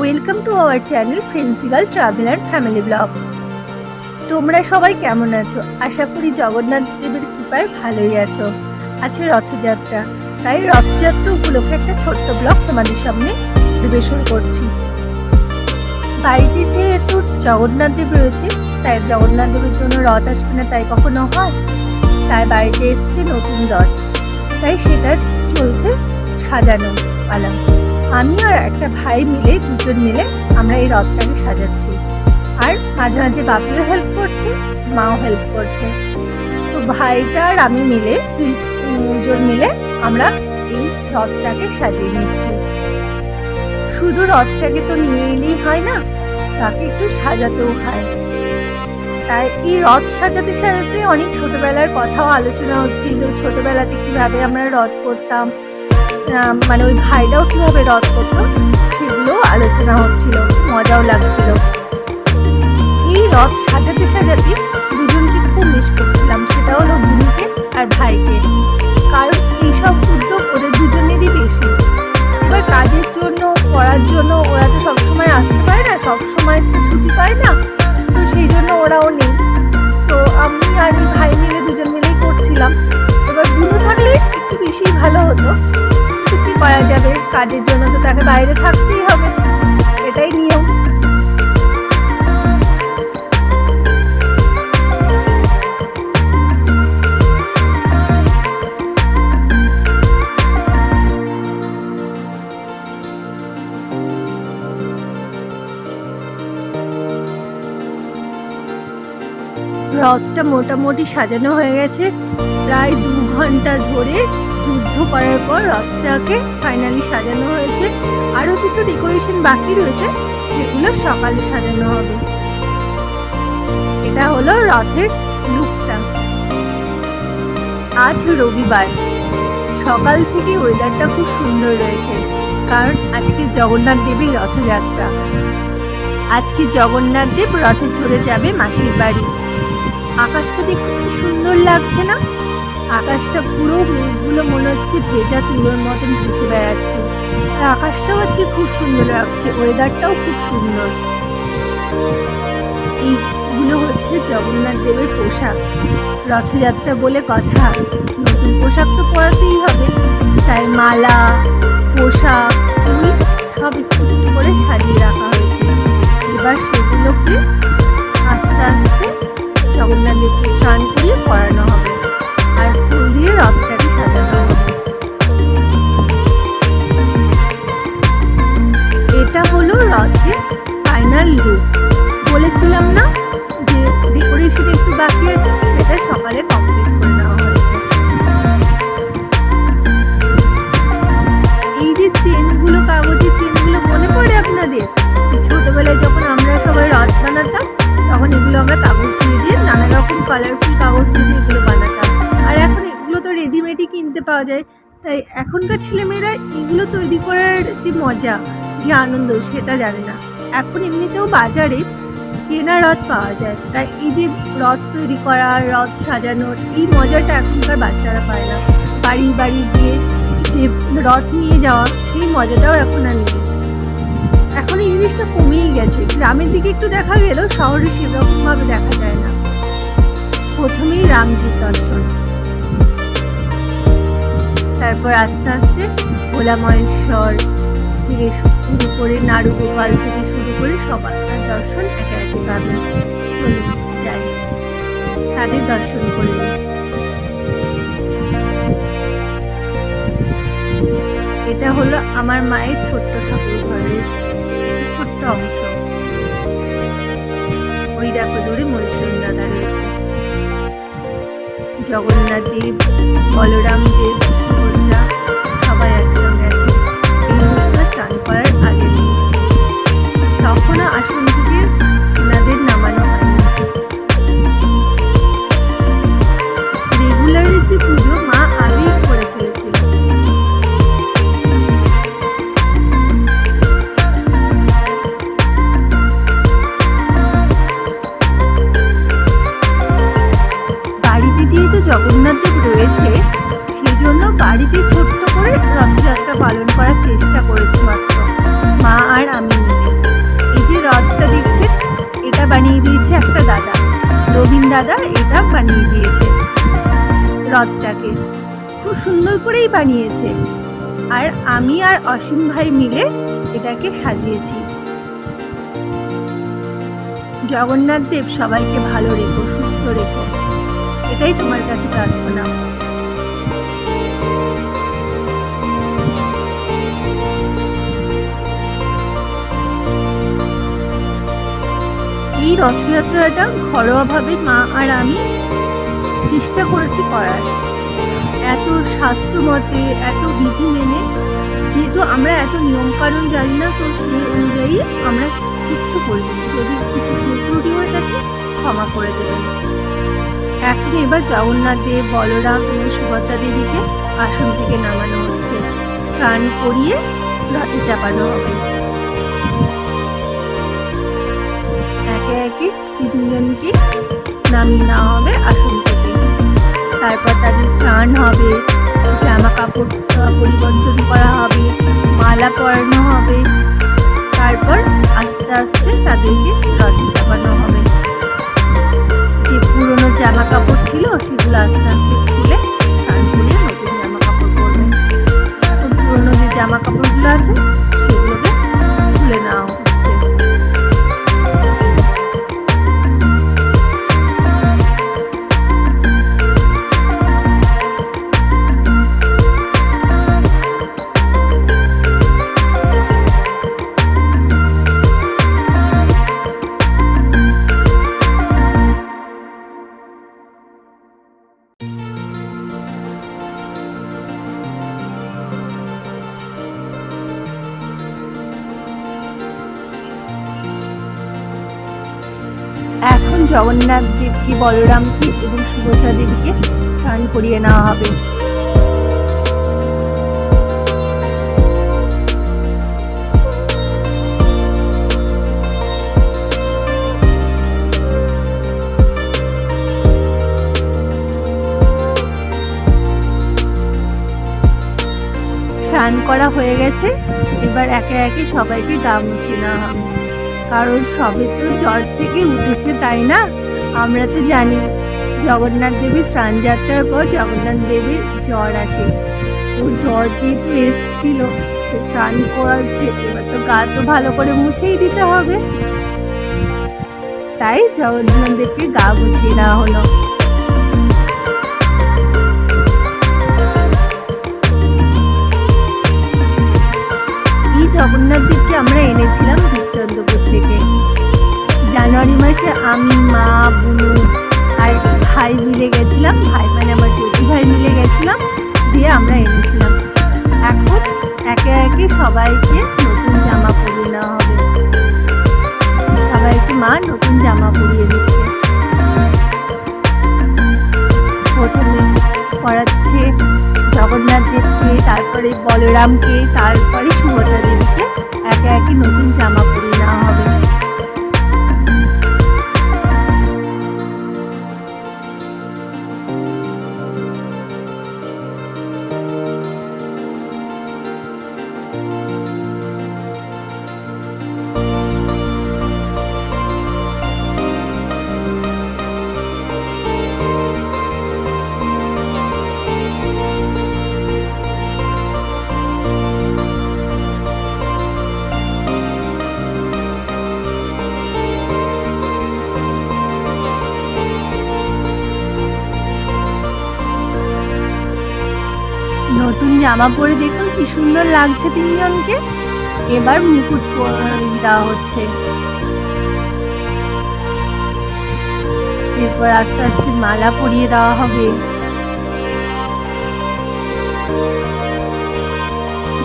Welcome to our channel ফ্রেন্সিগাল travel and family blog তোমরা সবাই কেমন আছো? আশা করি জগন্নাথ দেবের কৃপায় ভালোই আছো। আছে রথযাত্রা। তাই রথযাত্রা উপলক্ষে একটা ছোট্ট ব্লগ তোমাদের সামনে পরিবেশন করছি। বাড়িতে যেহেতু জগন্নাথ দেব রয়েছে, তাই জগন্নাথ দেবের জন্য রথ আসবে না তাই কখনো হয়। তাই বাড়িতে এসছে নতুন রথ। তাই সেটা চলছে সাজানো পালা। আমি আর একটা ভাই মিলে, দুজন মিলে আমরা এই রথটাকে সাজাচ্ছি। আর মাঝে মাঝে বাপিও হেল্প করছে, মাও হেল্প করছে। তো ভাইটা আর আমি মিলে দুজন মিলে আমরা এই রথটাকে সাজিয়ে নিচ্ছি। শুধু রথটাকে তো নিয়ে এলেই হয় না, তাকে একটু সাজাতেও হয়। তাই এই রথ সাজাতে সাজাতে অনেক ছোটবেলার কথাও আলোচনা হচ্ছিল ছোটবেলাতে কীভাবে আমরা রথ করতাম মানে ওই ভাইরাও কীভাবে রথ করতো সেগুলো আলোচনা হচ্ছিল, মজাও লাগছিল। এই রথ সাজাতে সাজাতে দুজনকে খুব মিস করছিলাম, সেটা হলো বুনিকে আর ভাইকে। কারণ এইসব উদ্যোগ ওদের দুজনেরই বেশি। এবার কাজের জন্য পড়ার জন্য ওরা তো সবসময় আসতে পারে না, সবসময় ছুটি পায় না, তো সেই জন্য ওরাও নেই। তো আমি আর ভাই মিলে দুজন মিলেই করছিলাম। এবার বুনু থাকলে একটু বেশি ভালো হতো। করা যাবে, কাজের জন্য তো তাকে বাইরে থাকতেই হবে। এটাই নিয়ম। রথটা মোটামুটি সাজানো হয়ে গেছে। প্রায় দু ঘণ্টা ধরে করার পর রথটাকে ফাইনালি সাজানো হয়েছে। আরও কিছু ডেকোরেশন বাকি রয়েছে, যেগুলো সকালে সাজানো হবে। এটা হলো রথের লুকটা আজ রবিবার। সকাল থেকে ওয়েদারটা খুব সুন্দর রয়েছে, কারণ আজকে জগন্নাথ দেবের রথযাত্রা। আজকে জগন্নাথ দেব রথে চড়ে যাবে মাসির বাড়ি। আকাশটা দেখতে সুন্দর লাগছে না? আকাশটা পুরো মেঘগুলো মনে হচ্ছে ভেজা তুলোর মতন ভেসে বেড়াচ্ছে। আকাশটাও আজকে খুব সুন্দর লাগছে ওয়েদারটাও খুব সুন্দর। এইগুলো হচ্ছে জগন্নাথ দেবের পোশাক। রথযাত্রা বলে কথা, নতুন পোশাক তো পরাতেই হবে। তাই মালা, পোশাক সব একটু করে সাজিয়ে রাখা হয়েছে। এবার সেগুলোকে আস্তে আস্তে জগন্নাথ দেবকে স্নান করিয়ে পরানো হবে। এটা হলো রথের ফাইনাল লুক বলেছিলাম না যে ডেকোরেশন একটু বাকি আছে, সেটা সকালে কমপ্লিট করে নেওয়া হয়েছে। এই যে চেনগুলো, কাগজের চেনগুলো মনে পড়ে আপনাদের? ছোটবেলায় যখন আমরা সবাই রথ বানাতাম, তখন এগুলো আমরা কাগজ দিয়ে দিয়ে নানা রকম কালারফুল কাগজ দিয়ে এগুলো কিনতে পাওয়া যায়। তাই এখনকার ছেলেমেয়েরা এগুলো তৈরি করার যে মজা, যে আনন্দ সেটা জানে না। এখন এমনিতেও বাজারে কেনা রথ পাওয়া যায়। তাই এই যে রথ তৈরি করা, রথ সাজানোর এই মজাটা এখনকার বাচ্চারা পায় না। বাড়ি বাড়ি গিয়ে যে রথ নিয়ে যাওয়া, সেই মজাটাও এখন আর নেই। এখন এই জিনিসটা কমেই গেছে। গ্রামের দিকে একটু দেখা গেলেও শহরে সেরকমভাবে দেখা যায় না। প্রথমেই রামজির দর্শন তারপর আস্তে আস্তে ভোলা মহেশ্বর থেকে শুরু করে নাড়ু গোপাল থেকে শুরু করে সবার দর্শন একে একে পাবেন যাই তাদের দর্শন করে এটা হলো আমার মায়ের ছোট্ট ঠাকুর ঘরের ছোট্ট অংশ। ওই দেখো দূরে দাদা রয়েছে। জগন্নাথ দেব, বলরাম দেব সবাই একসঙ্গে এই মুহূর্তে করার আগে। তখনও আসন করেই বানিয়েছে। আর আমি আর অসীম ভাই মিলে এটাকে সাজিয়েছি। জগন্নাথ দেব সবাইকে ভালো রেখো, সুস্থ রেখো। এটাই তোমার কাছে প্রার্থনা। এই রথযাত্রাটা ঘরোয়াভাবে মা আর আমি চেষ্টা করেছি করার। এত শাস্ত্র মতে এত বিধি মেনে, যেহেতু আমরা এত নিয়ম কানুন জানি না, তো সেই অনুযায়ী আমরা কিচ্ছু করিনি যদি কিছু ত্রুটি হয়ে থাকে, ক্ষমা করে দেবেন এখন এবার জগন্নাথ দেব, বলরাম এবং সুভদ্রা দেবীকে আসন থেকে নামানো হচ্ছে। স্নান করিয়ে রথে চাপানো হবে। একে একে তিনজনকে নামিয়ে নেওয়া হবে আসন থেকে। তারপর তাদের স্নান হবে জামা কাপড় পরিবর্তন করা হবে। জগন্নাথ দেবকে বলরামকে এবং সুভদ্রা দেবীকে স্নান করিয়ে নেওয়া হবে। স্নান করা হয়ে গেছে, এবার একে একে সবাইকে গা মুছিয়ে হবে। কারণ সবে তো জ্বর থেকে উঠেছে, তাই না? আমরা তো জানি জগন্নাথ দেবীর স্নান যাত্রার পর জগন্নাথ দেবীর জ্বর আসে। তো জ্বর যেহেতু এসেছিল, তো স্নান করাচ্ছে, এবার তো গা তো ভালো করে মুছেই দিতে হবে। তাই জগন্নাথ দেবকে গা মুছিয়ে দেওয়া হলো। জগন্নাথ দেবকে আমরা এনেছিলাম রূপচন্দ্রপুর থেকে। জানুয়ারি মাসে আমি, মা, বুনু আর ভাই মিলে গেছিলাম। ভাই মানে আমার জ্যোতি ভাই মিলে গেছিলাম। দিয়ে আমরা এনেছিলাম। এখন একে একে সবাইকে নতুন জামা পরিয়ে নেওয়া হবে। সবাইকে মা নতুন জামা পরিয়ে দিচ্ছে। প্রথমে পড়াচ্ছে জগন্নাথ দেবকে তারপরে বলরামকে, তারপরে সুভদ্রা দেবীকে। একে একে নতুন জামা জামা পরে দেখুন কি সুন্দর লাগছে তিনজনকে। এবার মুকুট দেওয়া হচ্ছে। এরপর আস্তে আস্তে মালা পরিয়ে দেওয়া হবে।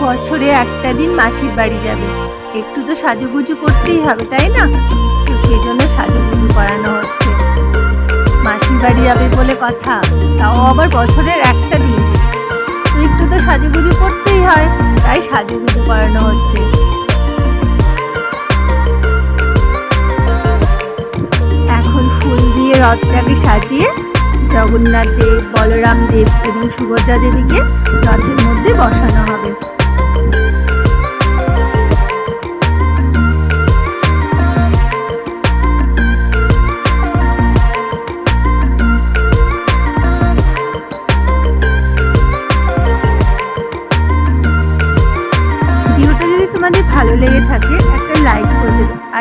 বছরে একটা দিন মাসির বাড়ি যাবে। একটু তো সাজুগুজু করতেই হবে, তাই না? সেই জন্য সাজুগুজু করানো হচ্ছে। মাসির বাড়ি যাবে বলে কথা, তাও আবার বছরের একটা দিন। একটু তো সাজুগুজু করতেই হয়, তাই সাজুগুজু করানো হচ্ছে। এখন ফুল দিয়ে রথটাকে সাজিয়ে জগন্নাথ দেব, বলরাম দেব এবং সুভদ্রা দেবীকে রথের মধ্যে বসানো হবে।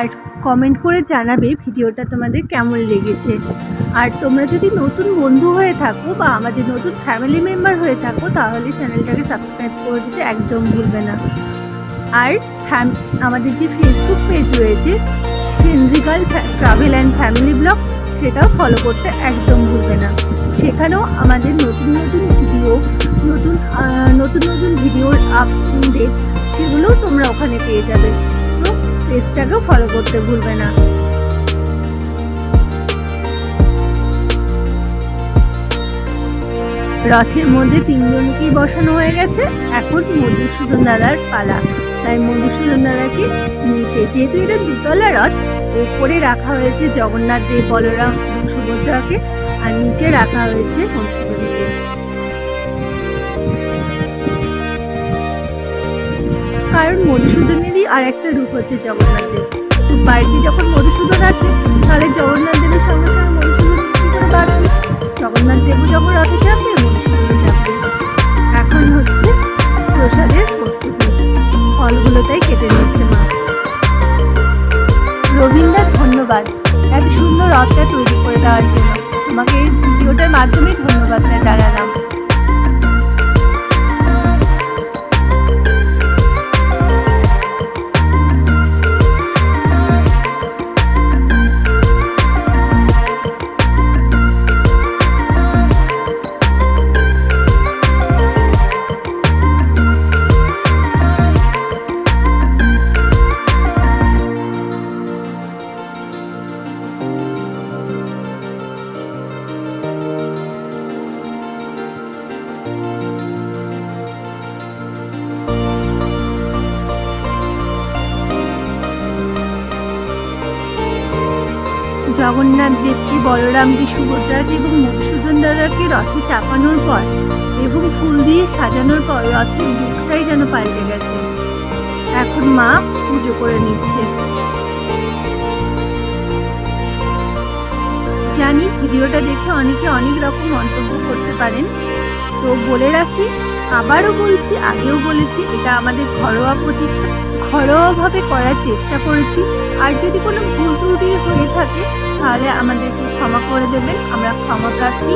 আর কমেন্ট করে জানাবে ভিডিওটা তোমাদের কেমন লেগেছে। আর তোমরা যদি নতুন বন্ধু হয়ে থাকো বা আমাদের নতুন ফ্যামিলি মেম্বার হয়ে থাকো, তাহলে চ্যানেলটাকে সাবস্ক্রাইব করে দিতে একদম ভুলবে না। আর আমাদের যে ফেসবুক পেজ রয়েছে ফেন্সিকাল ট্রাভেল অ্যান্ড ফ্যামিলি ব্লগ সেটাও ফলো করতে একদম ভুলবে না। সেখানেও আমাদের নতুন নতুন ভিডিও নতুন নতুন নতুন ভিডিওর আপডেট সেগুলোও তোমরা ওখানে পেয়ে যাবে। পেজটাকেও ফলো করতে ভুলবে না। রথের মধ্যে তিনজনকেই বসানো হয়ে গেছে। এখন মধুসূদন দাদার পালা। তাই মধুসূদন দাদাকে নিচে, যেহেতু এটা দুতলা রথ উপরে রাখা হয়েছে জগন্নাথ দেব, বলরাম সুভদ্রাকে আর নিচে রাখা হয়েছে মধুসূদনকে কারণ মধুসূদনেরই আর একটা রূপ হচ্ছে জগন্নাথ দেব তো বাড়িতে যখন মধুসূদন আছে, তাহলে জগন্নাথ দেবের সঙ্গে সঙ্গে মধুসূদন বাড়বে জগন্নাথ দেবও যখন রথে চাপবে মধুসূদনও চাপবে এখন হচ্ছে প্রসাদের প্রস্তুতি। ফলগুলো তাই কেটে নিচ্ছে মা। রবীন্দ্র, ধন্যবাদ। এত সুন্দর রথটা তৈরি করে দেওয়ার জন্য। তোমাকে এই ভিডিওটার মাধ্যমে ধন্যবাদটা জানালাম। বলরামজি সুভদ্রাকে এবং মধুসূদন দাদাকে রথে চাপানোর পর এবং ফুল দিয়ে সাজানোর পর রথের মুখটাই যেন পাল্টে গেছে। এখন মা পুজো করে নিচ্ছে। জানি ভিডিওটা দেখে অনেকে অনেক রকম মন্তব্য করতে পারেন। তো বলে রাখি, আবারও বলছি, আগেও বলেছি, এটা আমাদের ঘরোয়া প্রচেষ্টা। ঘরোয়াভাবে করার চেষ্টা করেছি। আর যদি কোনো ভুল ত্রুটি হয়ে থাকে তাহলে আমাদেরকে ক্ষমা করে দেবেন। আমরা ক্ষমা প্রার্থী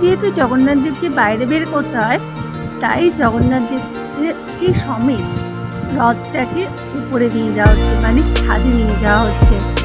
যেহেতু জগন্নাথ দেবকে বাইরে বের করতে হয়, তাই জগন্নাথ দেবকে সমেত রথটাকে উপরে নিয়ে যাওয়া হচ্ছে মানে ছাদে নিয়ে যাওয়া হচ্ছে।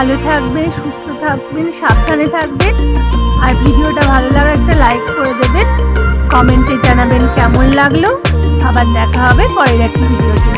ভালো থাকবেন সুস্থ থাকবেন, সাবধানে থাকবেন। আর ভিডিওটা ভালো লাগা একটা লাইক করে দেবেন। কমেন্টে জানাবেন কেমন লাগল। আবার দেখা হবে পরের একটি ভিডিওতে।